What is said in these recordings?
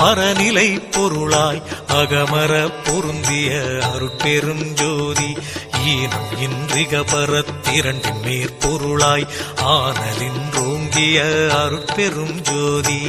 பரநிலை பொருளாய் அகமர பொருந்திய அருட்பெரும் ஜோதி ஈனம் இன்றிக பரத்திரண்டின் மேற்பொருளாய் ஆனலின்றோங்கிய அருட்பெரும் ஜோதி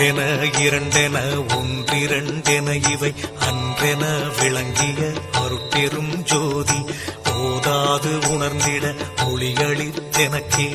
ஒன்றென இரண்டென ஒன்றிரண்டென இவை அன்றென விளங்கிய அருட்பெரும் ஜோதி போதாது உணர்ந்திட ஒளியளித்தெனக்கே